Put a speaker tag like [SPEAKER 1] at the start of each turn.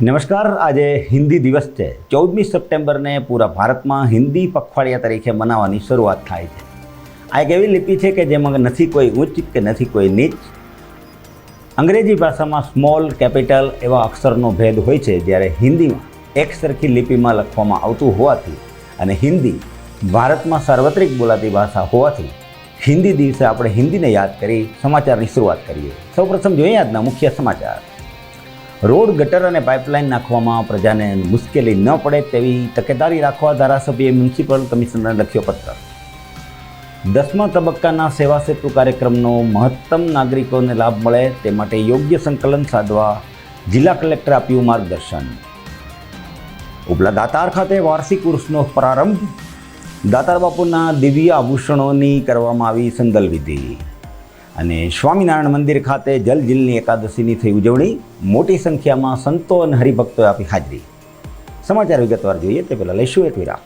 [SPEAKER 1] નમસ્કાર, આજે હિન્દી દિવસ છે. ચૌદમી સપ્ટેમ્બરને પૂરા ભારતમાં હિન્દી પખવાડિયા તરીકે મનાવવાની શરૂઆત થાય છે. આ એક એવી લિપિ છે કે જેમાં નથી કોઈ ઉચ્ચ કે નથી કોઈ નીચ. અંગ્રેજી ભાષામાં સ્મોલ, કેપિટલ એવા અક્ષરનો ભેદ હોય છે જ્યારે હિન્દીમાં એક સરખી લિપિમાં લખવામાં આવતું હોવાથી અને હિન્દી ભારતમાં સાર્વત્રિક બોલાતી ભાષા હોવાથી હિન્દી દિવસે આપણે હિન્દીને યાદ કરી સમાચારની શરૂઆત કરીએ. સૌપ્રથમ જોઈએ આજના મુખ્ય સમાચાર. રોડ ગટર અને પાઇપલાઇન નાખવામાં પ્રજાને મુશ્કેલી ન પડે તેવી તકેદારી રાખવા ધારાસભ્યએ મ્યુનિસિપલ કમિશનરને લખ્યો પત્ર. દસમા તબક્કાના સેવા સેતુ કાર્યક્રમનો મહત્તમ નાગરિકોને લાભ મળે તે માટે યોગ્ય સંકલન સાધવા જિલ્લા કલેક્ટરે આપ્યું માર્ગદર્શન. ઉપલા દાતાર ખાતે વાર્ષિક ઉર્સનો પ્રારંભ. દાતાર બાપુના દિવ્ય આભૂષણોની કરવામાં આવી સંગલવિધિ અને સ્વામિનારાયણ મંદિર ખાતે જલજીલની એકાદશીની થઈ ઉજવણી. મોટી સંખ્યામાં સંતો અને હરિભક્તોએ આપી હાજરી. સમાચાર વિગતવાર જોઈએ તે પહેલાં લઈશું એક વિરામ.